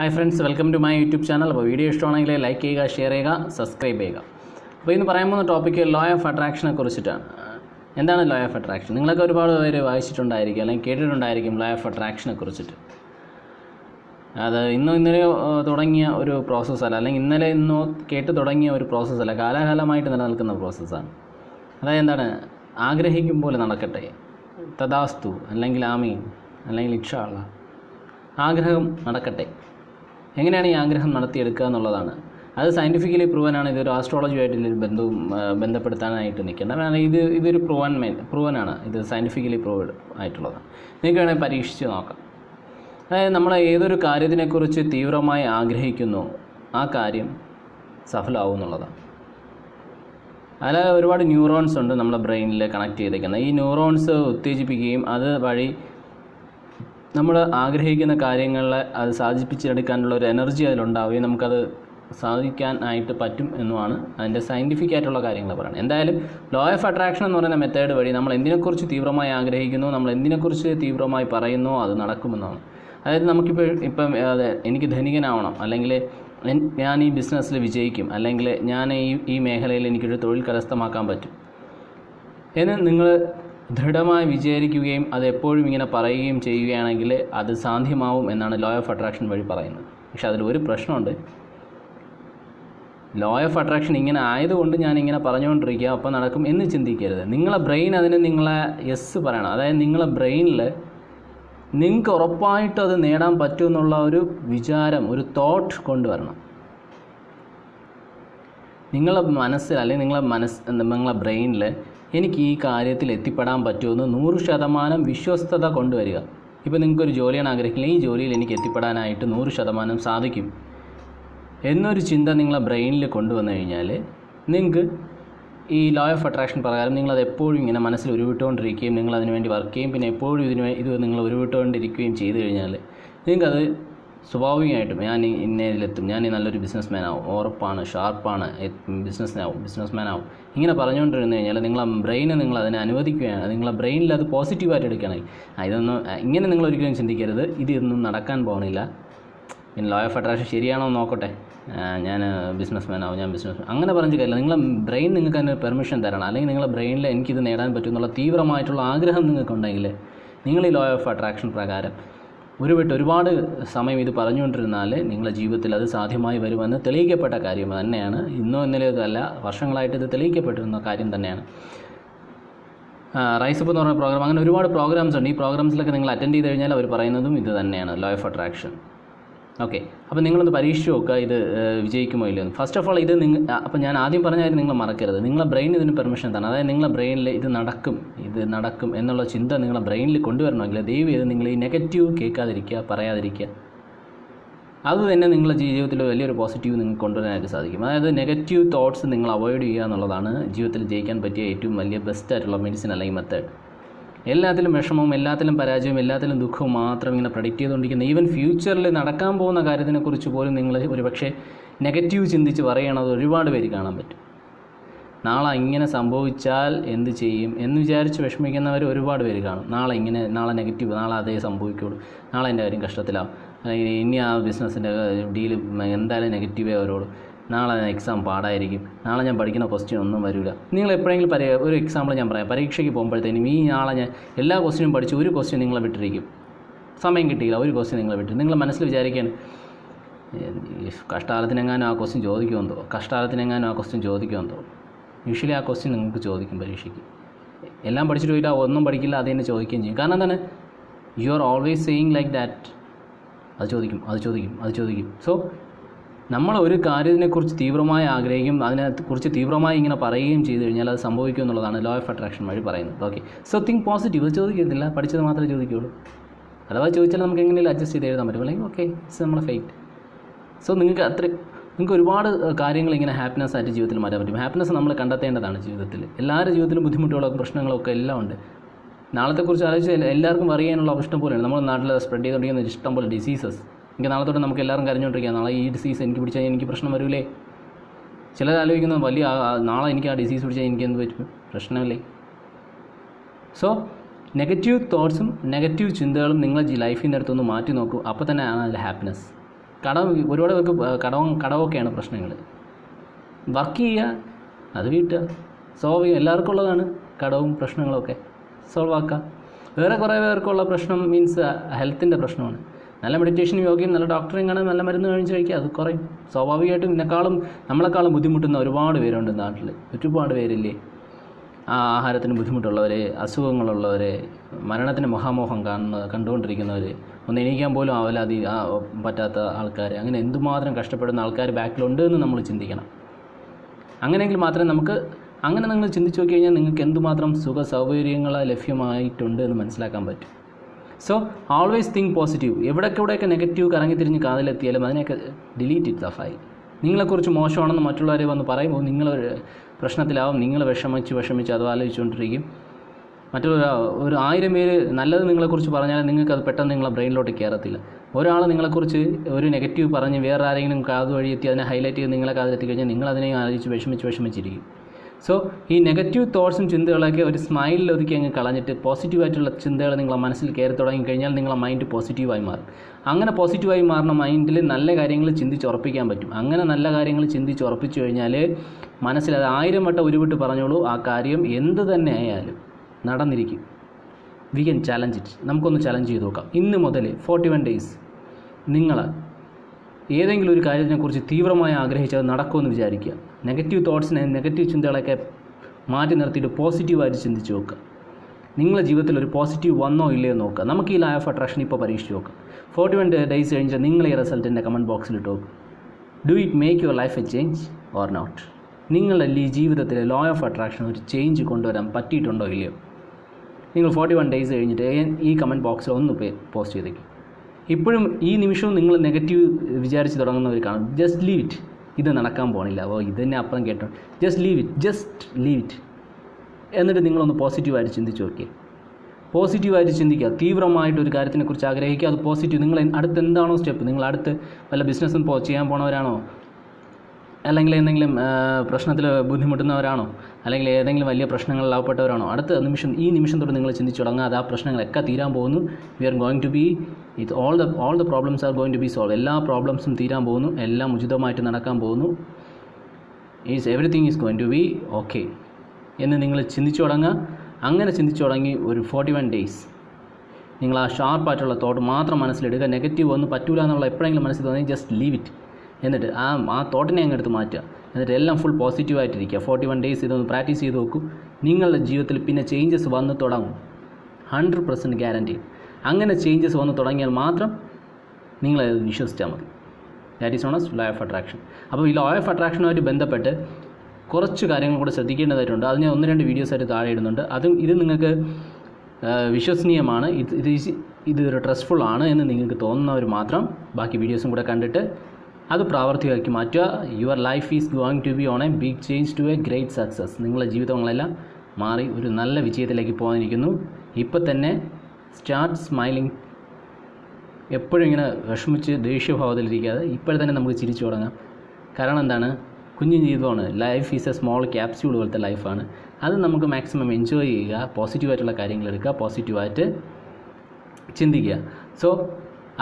Hi friends welcome to my YouTube channel അപ്പോൾ video ഇഷ്ടമാണെങ്കിൽ like ചെയ്യുക ഷെയർ ചെയ്യുക സബ്സ്ക്രൈബ് ചെയ്യുക. അപ്പോൾ ഇന്ന് പറയാൻ പോകുന്ന ടോപ്പിക്ക് ലോ ഓഫ് അട്രാക്ഷനെ കുറിച്ചിട്ടാണ്. എന്താണ് ലോ ഓഫ് അട്രാക്ഷൻ നിങ്ങളൊക്കെ ഒരുപാട് പേര് വായിച്ചിട്ടുണ്ടായിരിക്കും അല്ലെങ്കിൽ കേട്ടിട്ടുണ്ടായിരിക്കും ലോ ഓഫ് അട്രാക്ഷനെ കുറിച്ചിട്ട്. അത് ഇന്നോ ഇന്നലെയോ തുടങ്ങിയ ഒരു പ്രോസസ്സല്ല അല്ലെങ്കിൽ ഇന്നലെ ഇന്നോ കേട്ട് തുടങ്ങിയ ഒരു പ്രോസസ്സല്ല കാലാകാലമായിട്ട് നിലനിൽക്കുന്ന പ്രോസസ്സാണ് അതായത് എന്താണ്? ആഗ്രഹിക്കും പോലെ നടക്കട്ടെ. തഥാസ്തു അല്ലെങ്കിൽ ആമീൻ അല്ലെങ്കിൽ ഇക്ഷാള ആഗ്രഹം നടക്കട്ടെ. എങ്ങനെയാണ് ഈ ആഗ്രഹം നടത്തിയെടുക്കുക എന്നുള്ളതാണ്. അത് സയന്റിഫിക്കലി പ്രൂവനാണ് ഇതൊരു ആസ്ട്രോളജിയുമായിട്ട് ഇതിൽ ബന്ധവും ബന്ധപ്പെടുത്താനായിട്ട് നിൽക്കേണ്ട. കാരണം ഇത് ഇതൊരു പ്രൂവൻ മേ പ്രൂവനാണ് ഇത് സയന്റിഫിക്കലി പ്രൂവഡ് ആയിട്ടുള്ളതാണ് നിങ്ങൾക്ക് വേണമെങ്കിൽ പരീക്ഷിച്ച് നോക്കാം. അതായത് നമ്മൾ ഏതൊരു കാര്യത്തിനെക്കുറിച്ച് തീവ്രമായി ആഗ്രഹിക്കുന്നു ആ കാര്യം സഫലമാവും എന്നുള്ളതാണ്. അതിൽ ഒരുപാട് ന്യൂറോൺസ് ഉണ്ട് നമ്മുടെ ബ്രെയിനിൽ കണക്ട് ചെയ്തേക്കുന്നത്. ഈ ന്യൂറോൺസ് ഉത്തേജിപ്പിക്കുകയും അത് വഴി നമ്മൾ ആഗ്രഹിക്കുന്ന കാര്യങ്ങളെ അത് സാധിപ്പിച്ചെടുക്കാനുള്ള ഒരു എനർജി അതിലുണ്ടാവുകയും നമുക്കത് സാധിക്കാനായിട്ട് പറ്റും എന്നുമാണ് അതിന്റെ സയന്റിഫിക് ആയിട്ടുള്ള കാര്യങ്ങൾ പറയുന്നത്. എന്തായാലും ലോ ഓഫ് അട്രാക്ഷൻ എന്ന് പറയുന്ന മെത്തേഡ് വഴി നമ്മൾ എന്തിനെക്കുറിച്ച് തീവ്രമായി ആഗ്രഹിക്കുന്നു നമ്മൾ എന്തിനെക്കുറിച്ച് തീവ്രമായി പറയുന്നു അത് നടക്കുമെന്നാണ്. അതായത് നമുക്കിപ്പോൾ ഇപ്പം എനിക്ക് ധനികനാവണം അല്ലെങ്കിൽ ഞാൻ ഈ ബിസിനസ്സിൽ വിജയിക്കും അല്ലെങ്കിൽ ഞാൻ ഈ ഈ മേഖലയിൽ എനിക്കൊരു തൊഴിൽ കരസ്ഥമാക്കാൻ പറ്റും എന്ന് നിങ്ങൾ ദൃഢമായി വിചാരിക്കുകയും അത് എപ്പോഴും ഇങ്ങനെ പറയുകയും ചെയ്യുകയാണെങ്കിൽ അത് സാധ്യമാവും എന്നാണ് ലോ ഓഫ് അട്രാക്ഷൻ വഴി പറയുന്നത്. പക്ഷെ അതിൽ ഒരു പ്രശ്നമുണ്ട്. ലോ ഓഫ് അട്രാക്ഷൻ ഇങ്ങനെ ആയതുകൊണ്ട് ഞാൻ ഇങ്ങനെ പറഞ്ഞുകൊണ്ടിരിക്കുക അപ്പം നടക്കും എന്ന് ചിന്തിക്കരുത്. നിങ്ങളെ ബ്രെയിൻ അതിന് നിങ്ങളെ യെസ് പറയണം. അതായത് നിങ്ങളെ ബ്രെയിനിൽ നിങ്ങൾക്ക് ഉറപ്പായിട്ടും അത് നേടാൻ പറ്റുമെന്നുള്ള ഒരു വിചാരം ഒരു തോട്ട് കൊണ്ടുവരണം. നിങ്ങളെ മനസ്സിൽ അല്ലെങ്കിൽ നിങ്ങളെ മനസ്സ് നിങ്ങളെ ബ്രെയിനിൽ എനിക്ക് ഈ കാര്യത്തിൽ എത്തിപ്പെടാൻ പറ്റുമെന്ന് നൂറ് ശതമാനം വിശ്വസ്തത കൊണ്ടുവരിക. ഇപ്പോൾ നിങ്ങൾക്കൊരു ജോലിയാണ് ആഗ്രഹിക്കുന്നത്. ഈ ജോലിയിൽ എനിക്ക് എത്തിപ്പെടാനായിട്ട് നൂറ് ശതമാനം സാധിക്കും. എന്നൊരു ചിന്ത നിങ്ങളെ ബ്രെയിനിൽ കൊണ്ടുവന്നു കഴിഞ്ഞാൽ നിങ്ങൾക്ക് ഈ ലോ ഓഫ് അട്രാക്ഷൻ പ്രകാരം നിങ്ങളത് എപ്പോഴും ഇങ്ങനെ മനസ്സിൽ ഉരുവിട്ടുകൊണ്ടിരിക്കുകയും നിങ്ങൾ അതിനുവേണ്ടി വർക്ക് ചെയ്യും പിന്നെ എപ്പോഴും ഇതിന് ഇത് നിങ്ങൾ ഉരുവിട്ടുകൊണ്ടിരിക്കുകയും ചെയ്തു കഴിഞ്ഞാൽ നിങ്ങൾക്കത് സ്വാഭാവികമായിട്ടും ഞാൻ ഇന്നേലെത്തും ഞാൻ നല്ലൊരു ബിസിനസ് മാൻ ആവും. ഉറപ്പാണ് ഷാർപ്പാണ് ബിസിനസ്സിനാവും ബിസിനസ് മാൻ ആവും. ഇങ്ങനെ പറഞ്ഞുകൊണ്ടിരുന്നു കഴിഞ്ഞാൽ നിങ്ങളെ ബ്രെയിനെ നിങ്ങൾ അതിനെ അനുവദിക്കുകയാണ്. നിങ്ങളെ ബ്രെയിനിൽ അത് പോസിറ്റീവായിട്ട് എടുക്കുകയാണെങ്കിൽ ഇതൊന്നും ഇങ്ങനെ നിങ്ങൾ ഒരിക്കലും ചിന്തിക്കരുത്. ഇതൊന്നും നടക്കാൻ പോകണില്ല പിന്നെ ലോ ഓഫ് അട്രാക്ഷൻ ശരിയാണോ നോക്കട്ടെ. ഞാൻ ബിസിനസ് മാൻ ആവും ഞാൻ ബിസിനസ് അങ്ങനെ പറഞ്ഞു കഴിഞ്ഞാൽ നിങ്ങളെ ബ്രെയിൻ നിങ്ങൾക്ക് അതിന് പെർമിഷൻ തരണം. അല്ലെങ്കിൽ നിങ്ങളെ ബ്രെയിനിൽ എനിക്കിത് നേടാൻ പറ്റും എന്നുള്ള തീവ്രമായിട്ടുള്ള ആഗ്രഹം നിങ്ങൾക്കുണ്ടെങ്കിൽ നിങ്ങൾ ഈ ലോ ഓഫ് അട്രാക്ഷൻ പ്രകാരം ഒരു വിട്ട് ഒരുപാട് സമയം ഇത് പറഞ്ഞുകൊണ്ടിരുന്നാൽ നിങ്ങളുടെ ജീവിതത്തിൽ അത് സാധ്യമായി വരുമെന്ന് തെളിയിക്കപ്പെട്ട കാര്യം തന്നെയാണ്. ഇന്നോ ഇന്നലെയോ അല്ല വർഷങ്ങളായിട്ട് ഇത് തെളിയിക്കപ്പെട്ടിരുന്ന കാര്യം തന്നെയാണ്. റൈസ് അപ്പ് എന്ന് പറഞ്ഞ പ്രോഗ്രാം അങ്ങനെ ഒരുപാട് പ്രോഗ്രാംസ് ഉണ്ട്. ഈ പ്രോഗ്രാംസിലൊക്കെ നിങ്ങൾ അറ്റൻഡ് ചെയ്ത് കഴിഞ്ഞാൽ അവർ പറയുന്നതും ഇത് തന്നെയാണ്. ലോ ഓഫ് അട്രാക്ഷൻ ഓക്കെ അപ്പോൾ നിങ്ങളൊന്ന് പരീക്ഷിച്ച് നോക്കുക ഇത് വിജയിക്കുമോ ഇല്ലയോ എന്ന്. ഫസ്റ്റ് ഓഫ് ഓൾ ഇത് നിങ്ങൾ അപ്പോൾ ഞാൻ ആദ്യം പറഞ്ഞ കാര്യം നിങ്ങൾ മറക്കരുത്. നിങ്ങളെ ബ്രെയിൻ ഇതിന് പെർമിഷൻ തന്നെ അതായത് നിങ്ങളെ ബ്രെയിനിൽ ഇത് നടക്കും ഇത് നടക്കും എന്നുള്ള ചിന്ത നിങ്ങളെ ബ്രെയിനിൽ കൊണ്ടുവരണമെങ്കിൽ ദയവ് ചെയ്ത് നിങ്ങൾ ഈ നെഗറ്റീവ് കേൾക്കാതിരിക്കുക പറയാതിരിക്കുക. അത് തന്നെ നിങ്ങളുടെ ജീവിതത്തിൽ വലിയൊരു പോസിറ്റീവ് നിങ്ങൾക്ക് കൊണ്ടുവരാനായിട്ട് സാധിക്കും. അതായത് നെഗറ്റീവ് തോട്ട്സ് നിങ്ങൾ അവോയ്ഡ് ചെയ്യുക എന്നുള്ളതാണ് ജീവിതത്തിൽ ജയിക്കാൻ പറ്റിയ ഏറ്റവും വലിയ ബെസ്റ്റ് ആയിട്ടുള്ള മെഡിസിൻ അല്ലെങ്കിൽ മെത്തേഡ് എല്ലാത്തിലും വിഷമവും എല്ലാത്തിലും പരാജയവും എല്ലാത്തിലും ദുഃഖവും മാത്രം ഇങ്ങനെ പ്രഡിക്റ്റ് ചെയ്തുകൊണ്ടിരിക്കുന്ന. ഈവൻ ഫ്യൂച്ചറിൽ നടക്കാൻ പോകുന്ന കാര്യത്തിനെക്കുറിച്ച് പോലും നിങ്ങൾ ഒരു പക്ഷേ നെഗറ്റീവ് ചിന്തിച്ച് പറയണത് ഒരുപാട് പേര് കാണാൻ പറ്റും. നാളെ ഇങ്ങനെ സംഭവിച്ചാൽ എന്ത് ചെയ്യും എന്ന് വിചാരിച്ച് വിഷമിക്കുന്നവർ ഒരുപാട് പേര് കാണും. നാളെ ഇങ്ങനെ നാളെ നെഗറ്റീവ് നാളെ അതേ സംഭവിക്കുള്ളൂ. നാളെ എന്റെ കാര്യം കഷ്ടത്തിലാവും. ഇനി ആ ബിസിനസ്സിന്റെ ഡീൽ എന്തായാലും നെഗറ്റീവേ അവരോട് നാളെ എക്സാം പാടായിരിക്കും. നാളെ ഞാൻ പഠിക്കുന്ന ക്വസ്റ്റ്യൻ ഒന്നും വരില്ല നിങ്ങൾ എപ്പോഴെങ്കിലും പരി ഒരു എക്സാമ്പിൾ ഞാൻ പറയാം. പരീക്ഷയ്ക്ക് പോകുമ്പോഴത്തേനും ഈ നാളെ ഞാൻ എല്ലാ ക്വസ്റ്റ്യനും പഠിച്ച് ഒരു ക്വസ്റ്റ്യൻ നിങ്ങളെ വിട്ടിരിക്കും. സമയം കിട്ടിയില്ല ഒരു ക്വസ്റ്റ്യൻ നിങ്ങളെ വിട്ടു നിങ്ങൾ മനസ്സിൽ വിചാരിക്കുകയാണ് കഷ്ടാലത്തിനെങ്ങാനും ആ ക്വസ്റ്റ്യൻ ചോദിക്കുമെന്തോ കഷ്ടാലത്തിനെങ്ങാനും ആ ക്വസ്റ്റ്യൻ ചോദിക്കുമെന്തോ യൂഷ്വലി ആ ക്വസ്റ്റ്യൻ നിങ്ങൾക്ക് ചോദിക്കും പരീക്ഷയ്ക്ക്. എല്ലാം പഠിച്ചിട്ട് പോയില്ല ഒന്നും പഠിക്കില്ല അത് തന്നെ ചോദിക്കുകയും ചെയ്യും. കാരണം എന്താണ്? You are always saying like that അത് ചോദിക്കും അത് ചോദിക്കും അത് ചോദിക്കും. സോ നമ്മൾ ഒരു കാര്യത്തിനെക്കുറിച്ച് തീവ്രമായി ആഗ്രഹിക്കും അതിനെക്കുറിച്ച് തീവ്രമായി ഇങ്ങനെ പറയുകയും ചെയ്തു കഴിഞ്ഞാൽ അത് സംഭവിക്കും എന്നുള്ളതാണ് ലോ ഓഫ് അട്രാക്ഷൻ വഴി പറയുന്നത്. ഓക്കെ സോ തിങ്ക് പോസിറ്റീവ് ചോദിക്കത്തില്ല പഠിച്ചത് മാത്രമേ ചോദിക്കുകയുള്ളൂ അഥവാ ചോദിച്ചാൽ നമുക്ക് എങ്ങനെയും അഡ്ജസ്റ്റ് ചെയ്ത് എഴുതാൻ പറ്റും. അല്ലെങ്കിൽ ഓക്കെ ഇറ്റ്സ് നമ്മളെ ഫെയ്റ്റ് സോ നിങ്ങൾക്ക് അത്ര നിങ്ങൾക്ക് ഒരുപാട് കാര്യങ്ങൾ ഇങ്ങനെ ഹാപ്പിനെസ് ആയിട്ട് ജീവിതത്തിൽ മാറ്റാൻ പറ്റും. ഹാപ്പിനെസ് നമ്മൾ കണ്ടെത്തേണ്ടതാണ് ജീവിതത്തിൽ. എല്ലാവരുടെ ജീവിതത്തിലും ബുദ്ധിമുട്ടുകളും പ്രശ്നങ്ങളൊക്കെ എല്ലാം ഉണ്ട്. നാളത്തെക്കുറിച്ച് ആലോചിച്ച് എല്ലാവർക്കും അറിയാനുള്ള ഇഷ്ടം പോലെയാണ്. നമ്മുടെ നാട്ടിൽ സ്പ്രെഡ് ചെയ്തുകൊണ്ടിരിക്കുന്ന ഇഷ്ടം പോലെ ഡിസീസസ് എനിക്ക് നാളെ തൊട്ട് നമുക്ക് എല്ലാവരും കരഞ്ഞുകൊണ്ടിരിക്കുക നാളെ ഈ ഡിസീസ് എനിക്ക് പിടിച്ചാൽ എനിക്ക് പ്രശ്നം വരൂലേ? ചിലർ ആലോചിക്കുന്നത് വലിയ നാളെ എനിക്ക് ആ ഡിസീസ് പിടിച്ചാൽ എനിക്ക് എന്ത് പറ്റും? പ്രശ്നമല്ലേ? സോ നെഗറ്റീവ് തോട്ട്സും നെഗറ്റീവ് ചിന്തകളും നിങ്ങളെ ലൈഫിൽ നിന്ന് മാറ്റി നോക്കൂ. അപ്പോൾ ആണ് അതിൽ ഹാപ്പിനെസ് കടം ഒരുപാട് പേർക്ക് കടവും കടവൊക്കെയാണ് പ്രശ്നങ്ങൾ വർക്ക് ചെയ്യുക അത് വീട്ടുക സോൾവ് ചെയ്യുക എല്ലാവർക്കും ഉള്ളതാണ് കടവും പ്രശ്നങ്ങളൊക്കെ. സോൾവ് ആക്കുക വേറെ കുറേ പേർക്കുള്ള പ്രശ്നം മീൻസ് ഹെൽത്തിന്റെ പ്രശ്നമാണ്. നല്ല മെഡിറ്റേഷൻ യോഗയും നല്ല ഡോക്ടറെയും കാണാൻ നല്ല മരുന്ന് കഴിച്ച് കഴിക്കുക. അത് കുറയും സ്വാഭാവികമായിട്ടും ഇതിനേക്കാളും നമ്മളെക്കാളും ബുദ്ധിമുട്ടുന്ന ഒരുപാട് പേരുണ്ട് നാട്ടിൽ. ഒരുപാട് പേരില്ലേ? ആ ആഹാരത്തിന് ബുദ്ധിമുട്ടുള്ളവർ അസുഖങ്ങളുള്ളവർ മരണത്തിന് മഹാമോഹം കാണുന്ന കണ്ടുകൊണ്ടിരിക്കുന്നവർ ഒന്ന് എണീക്കാൻ പോലും ആവലാതി പറ്റാത്ത ആൾക്കാർ അങ്ങനെ എന്തുമാത്രം കഷ്ടപ്പെടുന്ന ആൾക്കാർ ബാക്കിലുണ്ട് എന്ന് നമ്മൾ ചിന്തിക്കണം. അങ്ങനെയെങ്കിൽ മാത്രമേ നമുക്ക് അങ്ങനെ നിങ്ങൾ ചിന്തിച്ച് നോക്കി കഴിഞ്ഞാൽ നിങ്ങൾക്ക് എന്തുമാത്രം സുഖ സൗകര്യങ്ങൾ ലഭ്യമായിട്ടുണ്ട് എന്ന് മനസ്സിലാക്കാൻ പറ്റും. സോ ഓൾവേസ് തിങ്ക് പോസിറ്റീവ് എവിടെയൊക്കെ എവിടെയൊക്കെ നെഗറ്റീവ് കറങ്ങി തിരിഞ്ഞ് കാതിലെത്തിയാലും അതിനെയൊക്കെ ഡിലീറ്റ് ഇറ്റ് ദ ഫൈൽ നിങ്ങളെക്കുറിച്ച് മോശമാണെന്ന് മറ്റുള്ളവരെ വന്ന് പറയുമ്പോൾ നിങ്ങൾ പ്രശ്നത്തിലാവും. നിങ്ങൾ വിഷമിച്ച് വിഷമിച്ച് അത് ആലോചിച്ചുകൊണ്ടിരിക്കും. മറ്റൊരു ഒരു ആയിരം പേര് നല്ലത് നിങ്ങളെക്കുറിച്ച് പറഞ്ഞാൽ നിങ്ങൾക്ക് അത് പെട്ടെന്ന് നിങ്ങളെ ബ്രെയിനിലോട്ട് കയറത്തില്ല. ഒരാൾ നിങ്ങളെക്കുറിച്ച് ഒരു നെഗറ്റീവ് പറഞ്ഞ് വേറെ ആരെങ്കിലും കാത് എത്തി അതിനെ ഹൈലൈറ്റ് ചെയ്ത് നിങ്ങളെ കാതിലെത്തി കഴിഞ്ഞാൽ നിങ്ങൾ അതിനെ ആലോചിച്ച് വിഷമിച്ച് വിഷമിച്ചിരിക്കും. സോ ഈ നെഗറ്റീവ് തോട്ട്സും ചിന്തകളൊക്കെ ഒരു സ്മൈലിൽ ഒതുക്കി അങ്ങ് കളഞ്ഞിട്ട് പോസിറ്റീവായിട്ടുള്ള ചിന്തകൾ നിങ്ങളെ മനസ്സിൽ കയറി തുടങ്ങി കഴിഞ്ഞാൽ നിങ്ങളെ മൈൻഡ് പോസിറ്റീവായി മാറും. അങ്ങനെ പോസിറ്റീവായി മാറുന്ന മൈൻഡിൽ നല്ല കാര്യങ്ങൾ ചിന്തിച്ച് ഉറപ്പിക്കാൻ പറ്റും. അങ്ങനെ നല്ല കാര്യങ്ങൾ ചിന്തിച്ച് ഉറപ്പിച്ചു കഴിഞ്ഞാൽ മനസ്സിൽ അത് ആയിരം വട്ടം ഉരുവിട്ട് പറഞ്ഞോളൂ ആ കാര്യം എന്ത് തന്നെ ആയാലും നടന്നിരിക്കും. വി ക്യാൻ ചാലഞ്ച് ഇറ്റ് നമുക്കൊന്ന് ചലഞ്ച് ചെയ്ത് നോക്കാം. ഇന്ന് മുതൽ ഫോർട്ടി വൺ ഡേയ്സ് നിങ്ങൾ ഏതെങ്കിലും ഒരു കാര്യത്തിനെക്കുറിച്ച് തീവ്രമായി ആഗ്രഹിച്ചത് നടക്കുമെന്ന് വിചാരിക്കുക. നെഗറ്റീവ് തോട്ട്സിനെ നെഗറ്റീവ് ചിന്തകളൊക്കെ മാറ്റി നിർത്തിയിട്ട് പോസിറ്റീവായിട്ട് ചിന്തിച്ച് നോക്കുക. നിങ്ങളുടെ ജീവിതത്തിൽ ഒരു പോസിറ്റീവ് വന്നോ ഇല്ലയോ നോക്കുക. നമുക്ക് ഈ ലൈ ഓഫ് അട്രാക്ഷൻ ഇപ്പോൾ പരീക്ഷിച്ച് നോക്കുക ഫോർട്ടി വൺ ഡേയ്സ് കഴിഞ്ഞാൽ നിങ്ങൾ ഈ റിസൾട്ടിന്റെ കമന്റ് ബോക്സിൽ ഇട്ട് നോക്കുക do it make your life a change or not നിങ്ങളുടെ ഈ ജീവിതത്തിലെ ലോ ഓഫ് അട്രാക്ഷൻ ഒരു ചേഞ്ച് കൊണ്ടുവരാൻ പറ്റിയിട്ടുണ്ടോ ഇല്ലയോ? നിങ്ങൾ ഫോർട്ടി വൺ ഡേയ്സ് കഴിഞ്ഞിട്ട് ഈ കമന്റ് ബോക്സിൽ ഒന്ന് പോസ്റ്റ് ചെയ്തേക്കും. ഇപ്പോഴും ഈ നിമിഷവും നിങ്ങൾ നെഗറ്റീവ് വിചാരിച്ച് തുടങ്ങുന്നവർ കാണും. ജസ്റ്റ് ലീവ് ഇറ്റ് ഇത് നടക്കാൻ പോകണില്ല ഓ ഇത് തന്നെ അപ്പുറം കേട്ടോ. Just leave it just leave it എന്നിട്ട് നിങ്ങളൊന്ന് പോസിറ്റീവായിട്ട് ചിന്തിച്ച് നോക്കിയേ. പോസിറ്റീവായിട്ട് ചിന്തിക്കുക. തീവ്രമായിട്ട് ഒരു കാര്യത്തിനെക്കുറിച്ച് ആഗ്രഹിക്കുക. അത് പോസിറ്റീവ് നിങ്ങൾ അടുത്ത് എന്താണോ സ്റ്റെപ്പ് നിങ്ങൾ അടുത്ത് വല്ല ബിസിനസ്സും ചെയ്യാൻ പോണവരാണോ? അല്ലെങ്കിൽ എന്തെങ്കിലും പ്രശ്നത്തിൽ ബുദ്ധിമുട്ടുന്നവരാണോ? അല്ലെങ്കിൽ ഏതെങ്കിലും വലിയ പ്രശ്നങ്ങളിൽ അകപ്പെട്ടവരാണോ അടുത്ത നിമിഷം ഈ നിമിഷം തൊട്ട് നിങ്ങൾ ചിന്തിച്ചു തുടങ്ങാതെ ആ പ്രശ്നങ്ങളൊക്കെ തീരാൻ പോകുന്നു. We are going to be ഇത് all the all the problems are going to be solve എല്ലാ പ്രോബ്ലംസും തീരാൻ പോകുന്നു. എല്ലാം ഉചിതമായിട്ട് നടക്കാൻ പോകുന്നു. Is everything is going to be okay എന്ന് നിങ്ങൾ ചിന്തിച്ചു തുടങ്ങുക. അങ്ങനെ ചിന്തിച്ചു തുടങ്ങി ഒരു ഫോർട്ടി വൺ ഡേയ്സ് നിങ്ങൾ ആ ഷാർപ്പായിട്ടുള്ള തോട്ട് മാത്രം മനസ്സിലെടുക്കുക നെഗറ്റീവ് ഒന്നും പറ്റൂല എന്നുള്ള എപ്പോഴെങ്കിലും മനസ്സിൽ തോന്നി ജസ്റ്റ് ലീവ് ഇറ്റ് എന്നിട്ട് ആ ആ തോട്ടിനെ അങ്ങ് എടുത്ത് മാറ്റുക. എന്നിട്ട് എല്ലാം ഫുൾ പോസിറ്റീവായിട്ടിരിക്കുക ഫോർട്ടി വൺ ഡേയ്സ് ഇതൊന്ന് പ്രാക്ടീസ് ചെയ്ത് നോക്കൂ. നിങ്ങളുടെ ജീവിതത്തിൽ പിന്നെ ചേഞ്ചസ് വന്ന് തുടങ്ങും. ഹൺഡ്രഡ് പെർസെന്റ് ഗ്യാരണ്ടി അങ്ങനെ ചേഞ്ചസ് വന്ന് തുടങ്ങിയാൽ മാത്രം നിങ്ങളത് വിശ്വസിച്ചാൽ മതി. That is known as law of attraction അപ്പോൾ ഈ ലോ ഓഫ് അട്രാക്ഷനുമായിട്ട് ബന്ധപ്പെട്ട് കുറച്ച് കാര്യങ്ങൾ കൂടെ ശ്രദ്ധിക്കേണ്ടതായിട്ടുണ്ട്. അത് ഞാൻ ഒന്ന് രണ്ട് വീഡിയോസ് ആയിട്ട് താഴെ ഇടുന്നുണ്ട്. അതും ഇത് നിങ്ങൾക്ക് വിശ്വസനീയമാണ്. ഇത് ഇത് ഈസ്- ഇത് ഒരു ട്രസ്റ്റ്ഫുൾ ആണ് എന്ന് നിങ്ങൾക്ക് തോന്നുന്നവർ മാത്രം ബാക്കി വീഡിയോസും കൂടെ കണ്ടിട്ട് അത് പ്രാവർത്തികമാക്കി മാറ്റുക. Your life is going to be on a big change to a great success നിങ്ങളുടെ ജീവിതങ്ങളെല്ലാം മാറി ഒരു നല്ല വിജയത്തിലേക്ക് പോകാനിരിക്കുന്നു. ഇപ്പോൾ തന്നെ സ്റ്റാർട്ട് സ്മൈലിംഗ് എപ്പോഴും ഇങ്ങനെ വിഷമിച്ച് ദേഷ്യഭാവത്തിലിരിക്കാതെ ഇപ്പോഴും തന്നെ നമുക്ക് ചിരിച്ചു തുടങ്ങാം. കാരണം എന്താണ്? കുഞ്ഞു ജീവിതമാണ്. Life is a small capsule പോലത്തെ ലൈഫാണ് അത് നമുക്ക് മാക്സിമം എൻജോയ് ചെയ്യുക പോസിറ്റീവായിട്ടുള്ള കാര്യങ്ങൾ എടുക്കുക പോസിറ്റീവായിട്ട് ചിന്തിക്കുക. സോ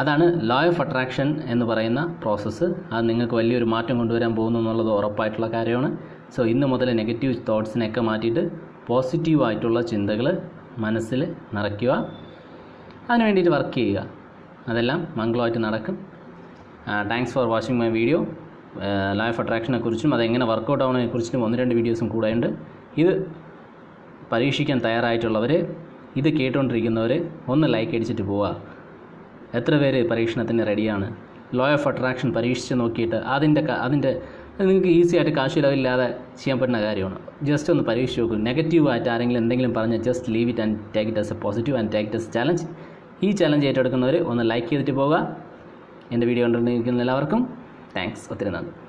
അതാണ് ലോ ഓഫ് അട്രാക്ഷൻ എന്ന് പറയുന്ന പ്രോസസ്സ് അത് നിങ്ങൾക്ക് വലിയൊരു മാറ്റം കൊണ്ടുവരാൻ പോകുന്നു എന്നുള്ളത് ഉറപ്പായിട്ടുള്ള കാര്യമാണ്. സോ ഇന്ന് മുതൽ നെഗറ്റീവ് തോട്ട്സിനെയൊക്കെ മാറ്റിയിട്ട് പോസിറ്റീവായിട്ടുള്ള ചിന്തകൾ മനസ്സിൽ നിറയ്ക്കുക. അതിന് വേണ്ടിയിട്ട് വർക്ക് ചെയ്യുക. അതെല്ലാം മംഗളമായിട്ട് നടക്കും. Thanks for watching my video life അട്രാക്ഷനെ കുറിച്ചും അതെങ്ങനെ വർക്കൗട്ട് ആവുന്നതിനെ കുറിച്ചും ഒന്ന് രണ്ട് വീഡിയോസും കൂടെ ഉണ്ട്. ഇത് പരീക്ഷിക്കാൻ തയ്യാറായിട്ടുള്ളവർ ഇത് കേട്ടുകൊണ്ടിരിക്കുന്നവർ ഒന്ന് ലൈക്ക് അടിച്ചിട്ട് പോവുക. എത്ര പേര് പരീക്ഷണത്തിന് റെഡിയാണ് ലോ ഓഫ് അട്രാക്ഷൻ പരീക്ഷിച്ച് നോക്കിയിട്ട് അതിന്റെ അതിന്റെ നിങ്ങൾക്ക് ഈസി ആയിട്ട് കാശ് ചിലവില്ലാതെ ചെയ്യാൻ പറ്റുന്ന കാര്യമാണ്. ജസ്റ്റ് ഒന്ന് പരീക്ഷിച്ച് നോക്കും. നെഗറ്റീവായിട്ട് ആരെങ്കിലും എന്തെങ്കിലും പറഞ്ഞാൽ just leave it and take it as a positive and take it as challenge ഈ ചലഞ്ച് ഏറ്റെടുക്കുന്നവർ ഒന്ന് ലൈക്ക് ചെയ്തിട്ട് പോവുക. എന്റെ വീഡിയോ കണ്ടിരിക്കുന്ന എല്ലാവർക്കും താങ്ക്സ് ഒത്തിരി നന്ദി.